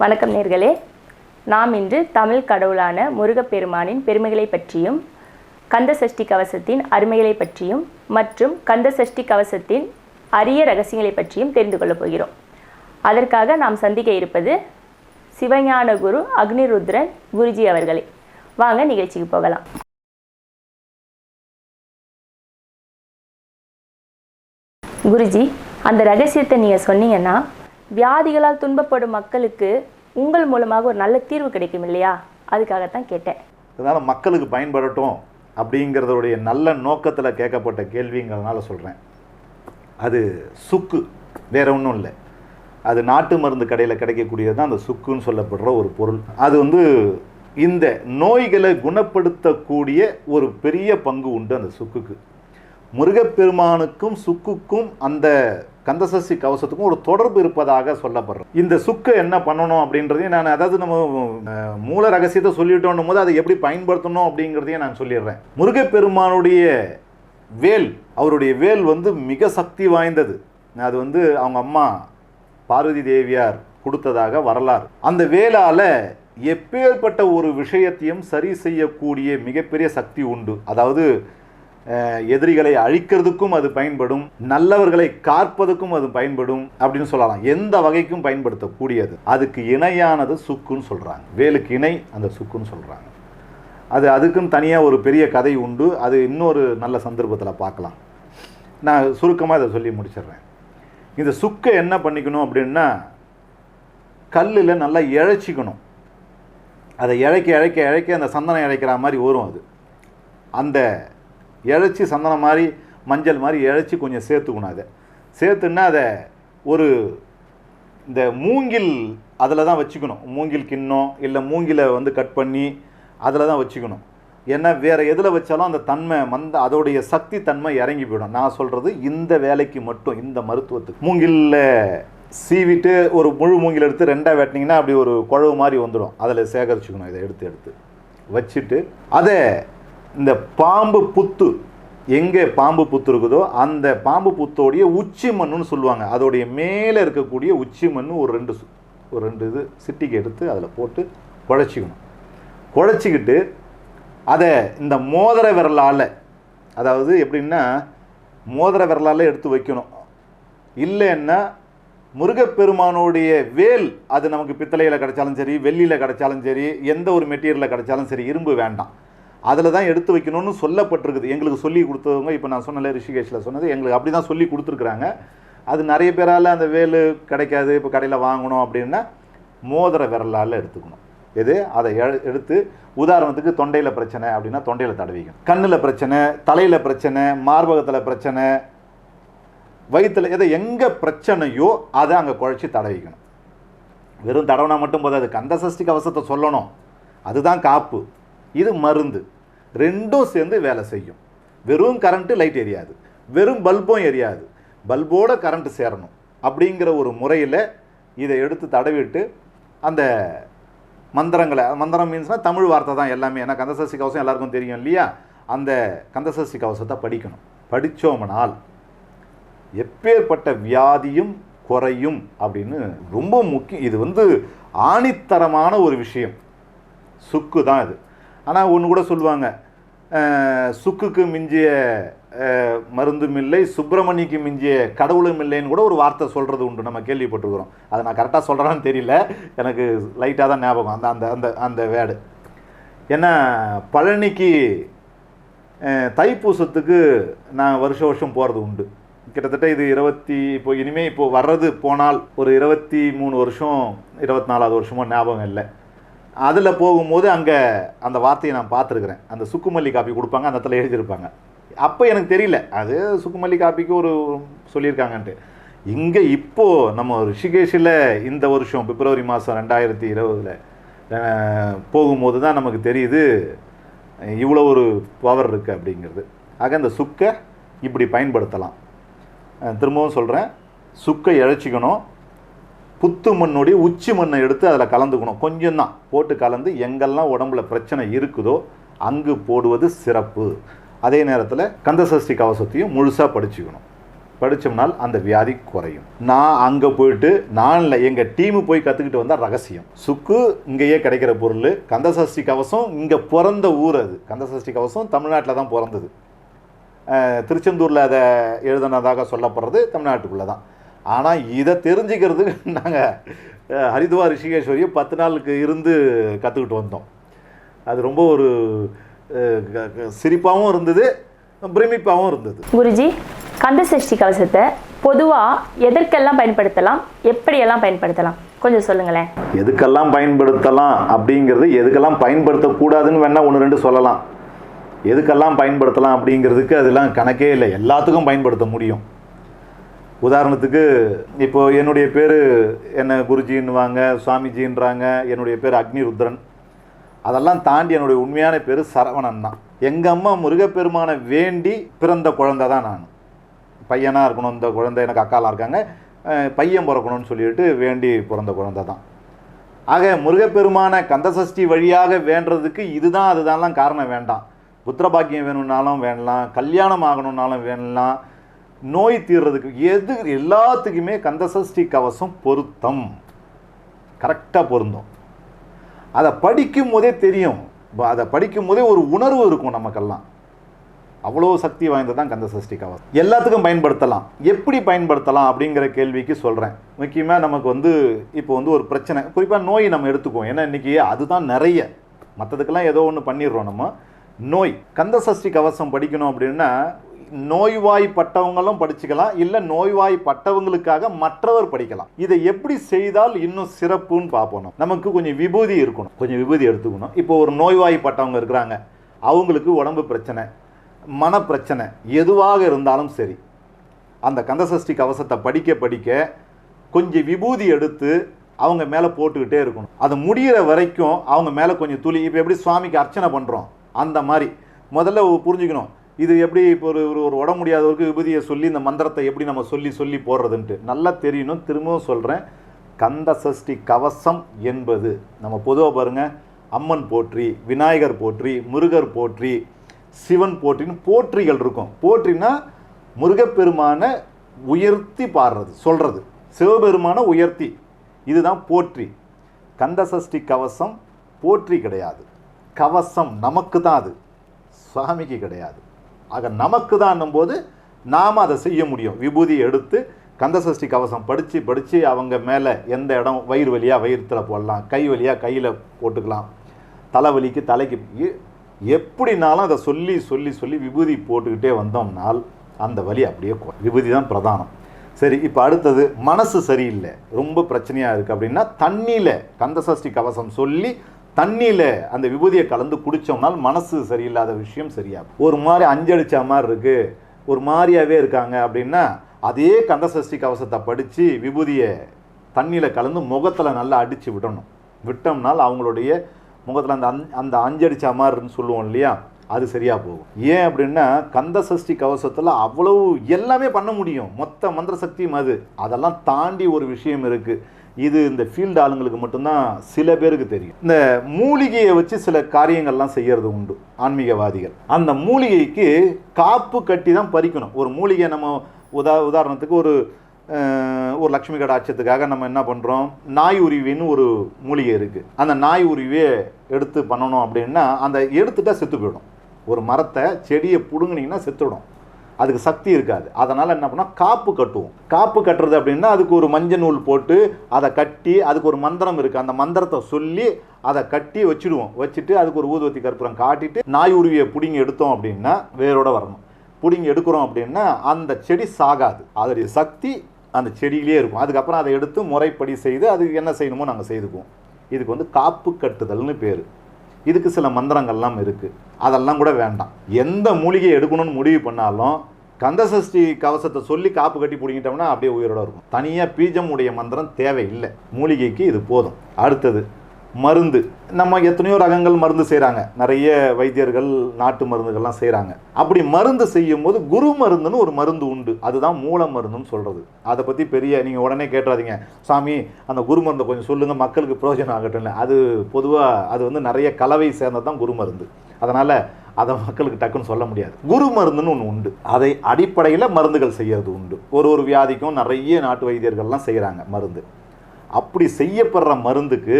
வணக்கம் நேர்களே. நாம் இன்று தமிழ் கடவுளான முருகப்பெருமானின் பெருமைகளை பற்றியும் கந்த சஷ்டி கவசத்தின் அருமைகளை பற்றியும் மற்றும் கந்த சஷ்டி கவசத்தின் அரிய ரகசியங்களை பற்றியும் தெரிந்து கொள்ளப் போகிறோம். அதற்காக நாம் சந்திக்க இருப்பது சிவஞான குரு அக்னிருத்ரன் குருஜி அவர்களை. வாங்க நிகழ்ச்சிக்கு போகலாம். குருஜி அந்த ரகசியத்தை நீங்கள் சொன்னீங்கன்னா வியாதிகளால் துன்பப்படும் மக்களுக்கு உங்கள் மூலமாக ஒரு நல்ல தீர்வு கிடைக்கும் இல்லையா? அதுக்காகத்தான் கேட்டேன். அதனால் மக்களுக்கு பயன்படட்டும் அப்படிங்கிறதோடைய நல்ல நோக்கத்தில் கேட்கப்பட்ட கேள்விங்கிறதுனால சொல்கிறேன் அது சுக்கு வேற ஒன்றும் இல்லை. அது நாட்டு மருந்து கடையில் கிடைக்கக்கூடியது தான் அந்த சுக்குன்னு சொல்லப்படுற ஒரு பொருள். அது வந்து இந்த நோய்களை குணப்படுத்தக்கூடிய ஒரு பெரிய பங்கு உண்டு அந்த சுக்குக்கு. முருகப்பெருமானுக்கும் சுக்குக்கும் அந்த கந்தசஷ்டி கவசத்துக்கும் ஒரு தொடர்பு இருப்பதாக சொல்லப்படுறோம் இந்த சுக்கு என்ன பண்ணணும் அப்படின்றதையும் நான் அதாவது நம்ம மூல ரகசியத்தை சொல்லிட்டோன்னும் போது அதை எப்படி பயன்படுத்தணும் அப்படிங்கிறதையும் நான் சொல்லிடுறேன். முருகப்பெருமானுடைய வேல் அவருடைய வேல் வந்து மிக சக்தி வாய்ந்தது. அது வந்து அவங்க அம்மா பார்வதி தேவியார் கொடுத்ததாக வரலாறு. அந்த வேலால எப்பேற்பட்ட ஒரு விஷயத்தையும் சரி செய்யக்கூடிய மிகப்பெரிய சக்தி உண்டு. அதாவது எதிரிகளை அழிக்கிறதுக்கும் அது பயன்படும் நல்லவர்களை காற்பதுக்கும் அது பயன்படும் அப்படின்னு சொல்லலாம். எந்த வகைக்கும் பயன்படுத்தக்கூடியது? அதுக்கு இணையானது சுக்குன்னு சொல்கிறாங்க வேலுக்கு இணை அந்த சுக்குன்னு சொல்கிறாங்க அது அதுக்கும் தனியாக ஒரு பெரிய கதை உண்டு. அது இன்னொரு நல்ல சந்தர்ப்பத்தில் பார்க்கலாம். நான் சுருக்கமாக இதை சொல்லி முடிச்சிடுறேன். இந்த சுக்கை என்ன பண்ணிக்கணும் அப்படின்னா கல்லில் நல்லா இழைச்சிக்கணும். அதை இழைக்க இழைக்க இழைக்க அந்த சந்தனம் இழைக்கிற மாதிரி வரும் அது. அந்த இழைச்சி சந்தனம் மாதிரி மஞ்சள் மாதிரி இழைச்சி கொஞ்சம் சேர்த்துக்கணும் அதை. சேர்த்துன்னா அதை ஒரு இந்த மூங்கில் அதில் தான் வச்சுக்கணும். மூங்கில் கிண்ணம் இல்லை மூங்கிலை வந்து கட் பண்ணி அதில் தான் வச்சுக்கணும். ஏன்னா வேறு எதில் வச்சாலும் அந்த தன்மை மந்த அதோடைய சக்தி தன்மை இறங்கி போயிடும். நான் சொல்கிறது இந்த வேலைக்கு மட்டும் இந்த மருத்துவத்துக்கு. மூங்கிலில் சீவிட்டு ஒரு முழு மூங்கில் எடுத்து ரெண்டாக வெட்டினீங்கன்னா அப்படி ஒரு குழவு மாதிரி வந்துடும். அதில் சேகரிச்சுக்கணும் இதை எடுத்து எடுத்து. வச்சுட்டு அதை இந்த பாம்பு புத்து எங்கே பாம்பு புத்து இருக்குதோ அந்த பாம்பு புத்தோடைய உச்சி மண்ணுன்னு சொல்லுவாங்க. அதோடைய மேலே இருக்கக்கூடிய உச்சி மண் ஒரு ரெண்டு சு- ஒரு ரெண்டு இது சிட்டிக்கு எடுத்து அதில் போட்டு குழச்சிக்கணும். குழச்சிக்கிட்டு அதை இந்த மோதிர விரலால் அதாவது எப்படின்னா மோதிர விரலால் எடுத்து வைக்கணும். இல்லைன்னா முருகப்பெருமானுடைய வேல் அது நமக்கு பித்தளையில் கிடைச்சாலும் சரி வெள்ளியில் கிடைச்சாலும் சரி எந்த ஒரு மெட்டீரியலில் கிடைச்சாலும் சரி இரும்பு வேண்டாம். அதில் தான் எடுத்து வைக்கணும்னு சொல்லப்பட்டிருக்குது. எங்களுக்கு சொல்லி கொடுத்தவங்க இப்போ நான் சொன்னல ரிஷிகேஷில் சொன்னது எங்களுக்கு அப்படி தான் சொல்லி கொடுத்துருக்குறாங்க. அது நிறைய பேரால் அந்த வேல் கிடைக்காது இப்போ கடையில் வாங்கணும் அப்படின்னா மோதிர விரலால் எடுத்துக்கணும். எது? அதை எடுத்து உதாரணத்துக்கு தொண்டையில் பிரச்சனை அப்படின்னா தொண்டையில் தடவிக்கணும் கண்ணில் பிரச்சனை தலையில் பிரச்சனை மார்பகத்தில் பிரச்சனை வயிற்றில் எதை எங்கே பிரச்சனையோ அதை அங்கே குழச்சி தடவிக்கணும் வெறும் தடவனா மட்டும் போதாது. கந்த சஷ்டி கவசத்தை சொல்லணும். அதுதான் காப்பு. இது மருந்து. ரெண்டும் சேர்ந்து வேலை செய்யும். வெறும் கரண்ட்டு லைட் எரியாது. வெறும் பல்பும் எரியாது. பல்போட கரண்ட்டு சேரணும். அப்படிங்கிற ஒரு முறையில் இதை எடுத்து தடவிட்டு அந்த மந்திரங்களை மந்திரம் மீன்ஸ்னால் தமிழ் வார்த்தை தான் எல்லாமே. ஏன்னா கந்தசஷ்டி கவசம் எல்லாருக்கும் தெரியும் இல்லையா? அந்த கந்தசஷ்டி கவசத்தை படிக்கணும். படித்தோம்னால் எப்பேற்பட்ட வியாதியும் குறையும் அப்படின்னு ரொம்ப முக்கியம். இது வந்து ஆணித்தரமான ஒரு விஷயம். சுக்கு தான் இது. ஆனால் ஒன்று கூட சொல்லுவாங்க. சுக்குக்கு மிஞ்சிய மருந்தும் இல்லை சுப்பிரமணிக்கு மிஞ்சிய கடவுளும் இல்லைன்னு கூட ஒரு வார்த்தை சொல்கிறது உண்டு. நம்ம கேள்விப்பட்டிருக்கிறோம். அதை நான் கரெக்டாக சொல்கிறேன்னு தெரியல. எனக்கு லைட்டாக தான் ஞாபகம். அந்த அந்த அந்த அந்த வேர்டு. ஏன்னா பழனிக்கு தைப்பூசத்துக்கு நான் வருஷ வருஷம் போகிறது உண்டு. கிட்டத்தட்ட இது இருபத்தி இப்போ இனிமேல் இப்போ வர்றது போனால் ஒரு இருபத்தி மூணு வருஷம் இருபத்தி நாலாவது வருஷமோ ஞாபகம் இல்லை. அதில் போகும்போது அங்கே அந்த வார்த்தையை நான் பார்த்துருக்குறேன். அந்த சுக்குமல்லி காப்பி கொடுப்பாங்க அந்த இடத்துல எழுதியிருப்பாங்க. அப்போ எனக்கு தெரியல. அது சுக்குமல்லி காப்பிக்கு ஒரு சொல்லியிருக்காங்கன்ட்டு. இங்கே இப்போது நம்ம ரிஷிகேஷில் இந்த வருஷம் பிப்ரவரி மாதம் ரெண்டாயிரத்தி இருபதில் போகும்போது தான் நமக்கு தெரியுது இவ்வளோ ஒரு பவர் இருக்குது அப்படிங்கிறது. ஆக அந்த சுக்கை இப்படி பயன்படுத்தலாம். திரும்பவும் சொல்கிறேன் சுக்கை இழைச்சிக்கணும். புத்து மண்ணுடைய உச்சி மண்ணை எடுத்து அதில் கலந்துக்கணும். கொஞ்சம் தான் போட்டு கலந்து எங்கெல்லாம் உடம்புல பிரச்சனை இருக்குதோ அங்கு போடுவது சிறப்பு. அதே நேரத்தில் கந்தசஷ்டி கவசத்தையும் முழுசாக படிச்சுக்கணும். படித்தோம்னால் அந்த வியாதி குறையும். நான் அங்கே போயிட்டு நான் இல்லை எங்கள் டீமு போய் கற்றுக்கிட்டு வந்தால் ரகசியம். சுக்கு இங்கேயே கிடைக்கிற பொருள். கந்தசஷ்டி கவசம் இங்கே பிறந்த ஊர் அது. கந்தசஷ்டி கவசம் தமிழ்நாட்டில் தான் பிறந்தது. திருச்செந்தூரில் அதை எழுதினதாக சொல்லப்படுறது தமிழ்நாட்டுக்குள்ளே தான் ஆனால் இதை தெரிஞ்சுக்கிறதுக்கு நாங்கள் ஹரித்வார் ரிஷிகேஸ்வரியை பத்து நாளுக்கு இருந்து கற்றுக்கிட்டு வந்தோம். அது ரொம்ப ஒரு சிரிப்பாகவும் இருந்தது பிரமிப்பாகவும் இருந்தது. குருஜி கந்த சஷ்டி கவசத்தை பொதுவாக எதற்கெல்லாம் பயன்படுத்தலாம்? எப்படியெல்லாம் பயன்படுத்தலாம்? கொஞ்சம் சொல்லுங்களேன். எதுக்கெல்லாம் பயன்படுத்தலாம் அப்படிங்கிறது எதுக்கெல்லாம் பயன்படுத்தக்கூடாதுன்னு வேணால் ஒன்று ரெண்டு சொல்லலாம். எதுக்கெல்லாம் பயன்படுத்தலாம் அப்படிங்கிறதுக்கு அதெல்லாம் கணக்கே இல்லை. எல்லாத்துக்கும் பயன்படுத்த முடியும். உதாரணத்துக்கு இப்போது என்னுடைய பேர் என்ன குருஜின்னுவாங்க சுவாமிஜின்றாங்க என்னுடைய பேர் அக்னிருத்ரன். அதெல்லாம் தாண்டி என்னுடைய உண்மையான பேர் சரவணன் தான். எங்கள் அம்மா முருகப்பெருமானை வேண்டி பிறந்த குழந்தை தான் நான். பையனாக இருக்கணும் இந்த குழந்தை எனக்கு அக்காலாம் இருக்காங்க. பையன் பிறக்கணும்னு சொல்லிட்டு வேண்டி பிறந்த குழந்தை தான். ஆக முருகப்பெருமான கந்தசஷ்டி வழியாக வேண்டுறதுக்கு இதுதான் அதுதான்லாம் காரணம் வேண்டாம். புத்திரபாக்கியம் வேணும்னாலும் வேணலாம் கல்யாணம் ஆகணும்னாலும் வேணலாம் நோய் தீர்றதுக்கு எது எல்லாத்துக்குமே கந்தசஷ்டி கவசம் பொருத்தம். கரெக்டாக பொருந்தும். அதை படிக்கும் போதே தெரியும் அதை படிக்கும் போதே ஒரு உணர்வு இருக்கும் நமக்கெல்லாம். அவ்வளோ சக்தி வாய்ந்தது தான் கந்த சஷ்டி கவசம். எல்லாத்துக்கும் பயன்படுத்தலாம். எப்படி பயன்படுத்தலாம் அப்படிங்கிற கேள்விக்கு சொல்கிறேன் முக்கியமாக நமக்கு வந்து இப்போ வந்து ஒரு பிரச்சனை. குறிப்பாக நோய் நம்ம எடுத்துக்குவோம். ஏன்னா இன்றைக்கி அதுதான் நிறைய. மற்றதுக்கெல்லாம் ஏதோ ஒன்று பண்ணிடுறோம் நம்ம. நோய். கந்த சஷ்டி கவசம் படிக்கணும் அப்படின்னா நோய்வாய்ப்பட்டவங்களும் படிச்சுக்கலாம் இல்லை நோய்வாய்ப்பட்டவங்களுக்காக மற்றவர் படிக்கலாம். இதை எப்படி செய்தால் இன்னும் சிறப்புன்னு பார்ப்போம் நமக்கு கொஞ்சம் விபூதி இருக்கணும். கொஞ்சம் விபூதி எடுத்துக்கணும். இப்போ ஒரு நோய்வாய்ப்பட்டவங்க இருக்கிறாங்க. அவங்களுக்கு உடம்பு பிரச்சனை மன பிரச்சனை எதுவாக இருந்தாலும் சரி அந்த கந்தசஷ்டி கவசத்தை படிக்க படிக்க கொஞ்சம் விபூதி எடுத்து அவங்க மேலே போட்டுக்கிட்டே இருக்கணும். அது முடிகிற வரைக்கும் அவங்க மேலே கொஞ்சம் துளி. இப்போ எப்படி சுவாமிக்கு அர்ச்சனை பண்ணுறோம் அந்த மாதிரி. முதல்ல புரிஞ்சுக்கணும். இது எப்படி இப்போ ஒரு ஒரு- ஒரு உடம்பு முடியாதவருக்கு விபதியை சொல்லி இந்த மந்திரத்தை எப்படி நம்ம சொல்லி சொல்லி போடுறதுன்ட்டு. நல்லா தெரியணும். திரும்பவும் சொல்கிறேன் கந்த சஷ்டி கவசம் என்பது. நம்ம பொதுவாக பாருங்கள் அம்மன் போற்றி விநாயகர் போற்றி முருகர் போற்றி சிவன் போற்றின்னு போற்றிகள் இருக்கும். போற்றினா முருகப்பெருமான உயர்த்தி பாடுறது சொல்கிறது சிவபெருமான உயர்த்தி. இதுதான் போற்றி. கந்த சஷ்டி கவசம் போற்றி கிடையாது. கவசம் நமக்கு தான் அது. சுவாமிக்கு கிடையாது. ஆக நமக்கு தான் போது நாம் அதை செய்ய முடியும். விபூதி எடுத்து கந்தசஷ்டி கவசம் படித்து படித்து அவங்க மேலே எந்த இடம் வயிறு வலியாக வயிற்றுல போடலாம். கை வலியாக கையில் போட்டுக்கலாம். தலைவலிக்கு தலைக்கு எப்படினாலும் அதை சொல்லி சொல்லி சொல்லி விபூதி போட்டுக்கிட்டே வந்தோம்னால் அந்த வலி அப்படியே விபூதி தான் பிரதானம். சரி இப்போ அடுத்தது மனசு சரியில்லை. ரொம்ப பிரச்சனையாக இருக்குது அப்படின்னா தண்ணியில் கந்தசஷ்டி கவசம் சொல்லி தண்ணியில் அந்த விபூதியை கலந்து குடித்தோம்னால் மனசு சரியில்லாத விஷயம் சரியாகும். ஒரு மாதிரி அஞ்சடிச்ச மாதிரி இருக்குது ஒரு மாதிரியாவே இருக்காங்க அப்படின்னா அதே கந்தசஷ்டி கவசத்தை படித்து விபூதியை தண்ணியில் கலந்து முகத்தில் நல்லா அடித்து விடணும். விட்டோம்னால் அவங்களுடைய முகத்தில் அந்த அந்த அஞ்சடிச்ச மாதிரின்னு சொல்லுவோம் இல்லையா? அது சரியாக போகும். ஏன் அப்படின்னா கந்த சஷ்டி கவசத்தில் அவ்வளவு எல்லாமே பண்ண முடியும். மொத்த மந்திர சக்தியும் அது. அதெல்லாம் தாண்டி ஒரு விஷயம் இருக்குது இது இந்த ஃபீல்டு ஆளுங்களுக்கு மட்டும்தான் சில பேருக்கு தெரியும். இந்த மூலிகையை வச்சு சில காரியங்கள்லாம் செய்யறது உண்டு ஆன்மீகவாதிகள். அந்த மூலிகைக்கு காப்பு கட்டி தான் பறிக்கணும். ஒரு மூலிகை நம்ம உதா உதாரணத்துக்கு ஒரு ஒரு லக்ஷ்மி கடாட்சத்துக்காக நம்ம என்ன பண்ணுறோம் நாய் உருவின்னு ஒரு மூலிகை இருக்குது அந்த நாய் உருவியை எடுத்து பண்ணணும் அப்படின்னா அந்த எடுத்துட்டா செத்து போயிடும். ஒரு மரத்தை செடியை பிடுங்குனிங்கன்னா செத்துடும். அதுக்கு சக்தி இருக்காது. அதனால் என்ன பண்ணால் காப்பு கட்டுவோம். காப்பு கட்டுறது அப்படின்னா அதுக்கு ஒரு மஞ்சள் நூல் போட்டு அதை கட்டி அதுக்கு ஒரு மந்திரம் இருக்குது அந்த மந்திரத்தை சொல்லி அதை கட்டி வச்சுடுவோம். வச்சுட்டு அதுக்கு ஒரு ஊதுவத்தி கற்பூரம் காட்டிட்டு நாய் உருவியை பிடிங்கி எடுத்தோம் அப்படின்னா வேரோட வரணும். பிடிங்கி எடுக்கிறோம் அப்படின்னா அந்த செடி சாகாது. அதோடைய சக்தி அந்த செடியிலே இருக்கும். அதுக்கப்புறம் அதை எடுத்து முறைப்படி செய்து அதுக்கு என்ன செய்யணுமோ நாங்கள் செய்துக்குவோம். இதுக்கு வந்து காப்பு கட்டுதல்னு பேர். இதுக்கு சில மந்திரங்கள்லாம் இருக்குது அதெல்லாம் கூட வேண்டாம். எந்த மூலிகையை எடுக்கணும்னு முடிவு பண்ணாலும் கந்தசஷ்டி கவசத்தை சொல்லி காப்பு கட்டி பிடிங்கிட்டோம்னா அப்படியே உயிரோட இருக்கும். தனியாக பீஜம் உடைய மந்திரம் தேவையில்லை. மூலிகைக்கு இது போதும். அடுத்தது மருந்து. நம்ம எத்தனையோ ரகங்கள் மருந்து செய்கிறாங்க நிறைய வைத்தியர்கள் நாட்டு மருந்துகள்லாம் செய்கிறாங்க அப்படி மருந்து செய்யும் போது குரு மருந்துன்னு ஒரு மருந்து உண்டு. அதுதான் மூல மருந்துன்னு சொல்கிறது அதை பற்றி பெரிய நீங்கள் உடனே கேட்டுறாதீங்க. சாமி அந்த குரு மருந்தை கொஞ்சம் சொல்லுங்கள் மக்களுக்கு பிரயோஜனம் ஆகட்டும் இல்லை. அது பொதுவாக அது வந்து நிறைய கலவை சேர்ந்தது தான் குரு மருந்து. அதனால் அதை மக்களுக்கு டக்குன்னு சொல்ல முடியாது. குரு மருந்துன்னு ஒன்று உண்டு. அதை அடிப்படையில் மருந்துகள் செய்யறது உண்டு. ஒரு ஒரு வியாதிக்கும் நிறைய நாட்டு வைத்தியர்கள்லாம் செய்கிறாங்க மருந்து. அப்படி செய்யப்படுற மருந்துக்கு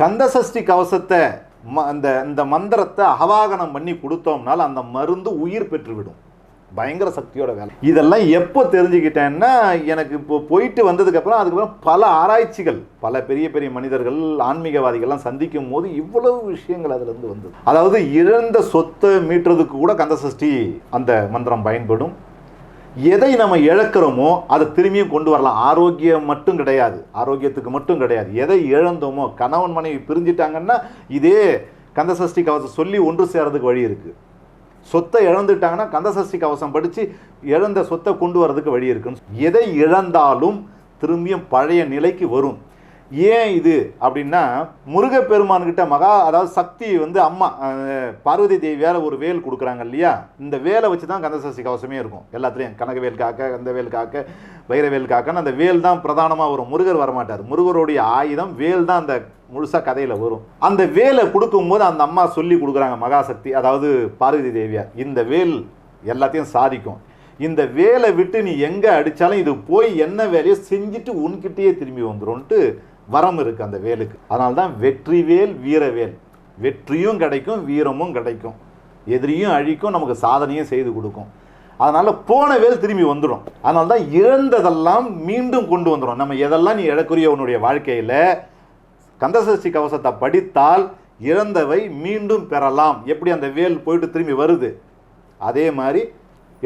கந்தசஷ்டி கவசத்தை ம அந்த இந்த மந்திரத்தை அவாகனம் பண்ணி கொடுத்தோம்னால அந்த மருந்து உயிர் பெற்றுவிடும். பயங்கர சக்தியோட வேலை. இதெல்லாம் எப்போ தெரிஞ்சுக்கிட்டேன்னா எனக்கு இப்போ போயிட்டு வந்ததுக்கப்புறம் அதுக்கப்புறம் பல ஆராய்ச்சிகள் பல பெரிய பெரிய மனிதர்கள் ஆன்மீகவாதிகள்லாம் சந்திக்கும் போது இவ்வளவு விஷயங்கள் அதுலேருந்து வந்தது. அதாவது இழந்த சொத்தை மீட்டுறதுக்கு கூட கந்தசஷ்டி அந்த மந்திரம் பயன்படும். எதை நம்ம இழக்கிறோமோ அதை திரும்பியும் கொண்டு வரலாம். ஆரோக்கியம் மட்டும் கிடையாது. ஆரோக்கியத்துக்கு மட்டும் கிடையாது. எதை இழந்தோமோ கணவன் மனைவி பிரிஞ்சிட்டாங்கன்னா இதே கந்தசஷ்டி கவசம் சொல்லி ஒன்று சேரதுக்கு வழி இருக்குது சொத்தை இழந்துட்டாங்கன்னா கந்தசஷ்டி கவசம் படித்து இழந்த சொத்தை கொண்டு வரதுக்கு வழி இருக்குன்னு எதை இழந்தாலும் திரும்பியும் பழைய நிலைக்கு வரும். ஏன் இது அப்படின்னா முருகப்பெருமான்கிட்ட மகா அதாவது சக்தி வந்து அம்மா பார்வதி தேவி ஒரு வேல் கொடுக்குறாங்க இல்லையா? இந்த வேலை வச்சு தான் கந்தசஷ்டி கவசமே இருக்கும். எல்லாத்துலேயும் கனகவேல் காக்க கந்தவேல் காக்க வைரவேல் காக்கன்னு அந்த வேல் தான் பிரதானமாக வரும். முருகர் வரமாட்டார். முருகருடைய ஆயுதம் வேல் தான் அந்த முழுசாக கதையில் வரும். அந்த வேலை கொடுக்கும்போது அந்த அம்மா சொல்லி கொடுக்குறாங்க மகாசக்தி அதாவது பார்வதி தேவியார் இந்த வேல் எல்லாத்தையும் சாதிக்கும். இந்த வேலை விட்டு நீ எங்கே அடித்தாலும் இது போய் என்ன வேலையோ செஞ்சுட்டு உன்கிட்டயே திரும்பி வந்துடும்ன்ட்டு வரம் இருக்குது அந்த வேலுக்கு. அதனால தான் வெற்றி வேல் வீரவேல். வெற்றியும் கிடைக்கும் வீரமும் கிடைக்கும். எதிரியும் அழிக்கும் நமக்கு சாதனையும் செய்து கொடுக்கும். அதனால் போன வேல் திரும்பி வந்துடும் அதனால தான் இழந்ததெல்லாம் மீண்டும் கொண்டு வந்துடும் நம்ம எதெல்லாம் நீ இழக்குறிய உன்னுடைய வாழ்க்கையில் கந்தசஷ்டி கவசத்தை படித்தால் இழந்தவை மீண்டும் பெறலாம். எப்படி அந்த வேல் போயிட்டு திரும்பி வருது? அதே மாதிரி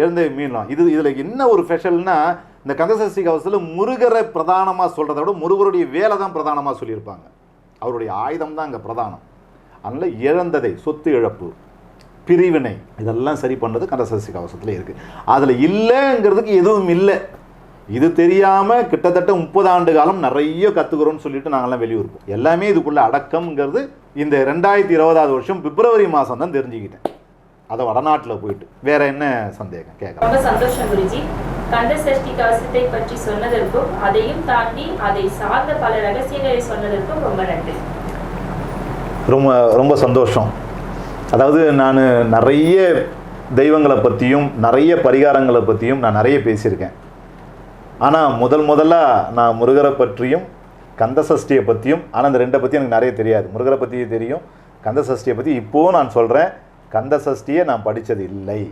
இழந்தவை மீண்டும் இது இதில் என்ன ஒரு ஸ்பெஷல்னால் இந்த கந்தசஷ்டி கவசத்தில் முருகரை பிரதானமாக சொல்கிறத விட முருகருடைய வேலை தான் பிரதானமாக சொல்லியிருப்பாங்க. அவருடைய ஆயுதம் தான் அங்கே பிரதானம். அதனால் இழந்ததை சொத்து இழப்பு பிரிவினை இதெல்லாம் சரி பண்ணுறது கந்தசஷ்டி கவசத்தில் இருக்குது அதில் இல்லைங்கிறதுக்கு எதுவும் இல்லை. இது தெரியாமல் கிட்டத்தட்ட முப்பது ஆண்டு காலம் நிறைய கற்றுக்குறோம்னு சொல்லிட்டு நாங்கள்லாம் வெளியூர் போவோம் எல்லாமே இதுக்குள்ளே அடக்கம்ங்கிறது இந்த ரெண்டாயிரத்தி இருபதாவது வருஷம் பிப்ரவரி மாதம் தான் தெரிஞ்சுக்கிட்டேன். அதை வடநாட்டில் போயிட்டு. வேற என்ன சந்தேகம்? கேட்குறேன் ரொம்ப சந்தோஷம் குருஜி. கந்த சஷ்டி கவசத்தை பற்றி சொன்னதற்கும் அதையும் தாண்டி அதை சார்ந்த பல ரகசியங்களை சொன்னதற்கும் ரொம்ப நன்றி. ரொம்ப ரொம்ப சந்தோஷம். அதாவது நான் நிறைய தெய்வங்களை பற்றியும் நிறைய பரிகாரங்களை பற்றியும் நான் நிறைய பேசியிருக்கேன். ஆனால் முதல் முதல்ல நான் முருகரை பற்றியும் கந்த சஷ்டியை பற்றியும் ஆனால் இந்த ரெண்டை பற்றி எனக்கு நிறைய தெரியாது. முருகரை பற்றி தெரியும் கந்த சஷ்டியை பற்றி இப்போவும் நான் சொல்கிறேன் கந்த சஷ்டியை நான் படித்தது இல்லை.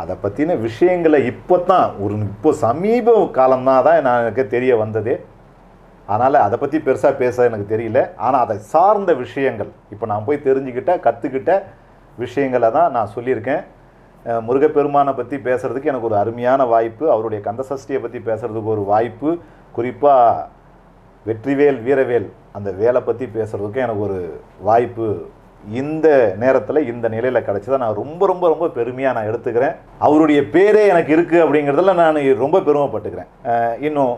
அதை பற்றின விஷயங்களை இப்போ தான் ஒரு இப்போ சமீப காலம்னா தான் நான் எனக்கு தெரிய வந்தது. அதனால் அதை பற்றி பெருசாக பேச எனக்கு தெரியல. ஆனால் அதை சார்ந்த விஷயங்கள் இப்போ நான் போய் தெரிஞ்சுக்கிட்ட கற்றுக்கிட்ட விஷயங்களை தான் நான் சொல்லியிருக்கேன். முருகப்பெருமானை பற்றி பேசுகிறதுக்கு எனக்கு ஒரு அருமையான வாய்ப்பு அவருடைய கந்தசஷ்டியை பற்றி பேசுகிறதுக்கு ஒரு வாய்ப்பு குறிப்பாக வெற்றிவேல் வீரவேல் அந்த வேலை பற்றி பேசுகிறதுக்கும் எனக்கு ஒரு வாய்ப்பு இந்த நேரத்தில் இந்த நிலையில் கிடச்சதை நான் ரொம்ப ரொம்ப ரொம்ப பெருமையாக நான் எடுத்துக்கிறேன். அவருடைய பேரே எனக்கு இருக்குது அப்படிங்கிறதுல நான் ரொம்ப பெருமைப்பட்டுக்கிறேன். இன்னும்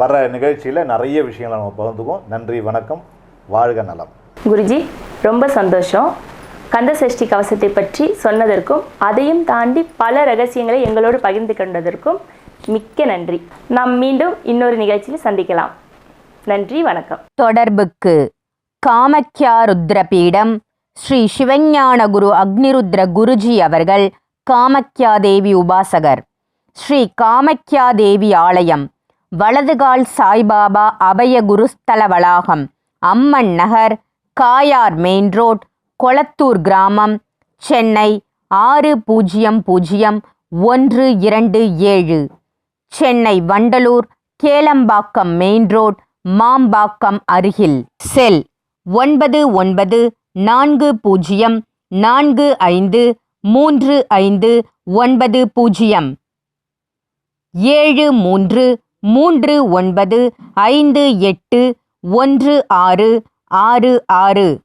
வர நிகழ்ச்சியில் நிறைய விஷயங்களை நம்ம பகிர்ந்துக்குவோம். நன்றி வணக்கம் வாழ்க நலம். குருஜி ரொம்ப சந்தோஷம். கந்த சஷ்டி கவசத்தை பற்றி சொன்னதற்கும் அதையும் தாண்டி பல ரகசியங்களை எங்களோடு பகிர்ந்து கொண்டதற்கும் மிக்க நன்றி. நாம் மீண்டும் இன்னொரு நிகழ்ச்சியில் சந்திக்கலாம். நன்றி வணக்கம். தொடர்புக்கு காமக்யா ருத்ரபீடம் ஸ்ரீ சிவஞான குரு அக்னிருத்ர குருஜி அவர்கள் காமக்யா தேவி உபாசகர். ஸ்ரீ காமக்யா தேவி ஆலயம் வலதுகால் சாய்பாபா அபய குருஸ்தல வளாகம் அம்மன் நகர் காயார் மெயின் ரோட் கொளத்தூர் கிராமம் சென்னை ஆறு பூஜ்ஜியம் பூஜ்ஜியம் ஒன்று இரண்டு ஏழு. சென்னை வண்டலூர் கேளம்பாக்கம் மெயின் ரோட் மாம்பாக்கம் அருகில். செல் ஒன்பது ஒன்பது நான்கு பூஜ்ஜியம் நான்கு ஐந்து மூன்று ஐந்து ஒன்பது பூஜ்ஜியம். ஏழு மூன்று மூன்று ஒன்பது ஐந்து எட்டு ஒன்று ஆறு ஆறு ஆறு.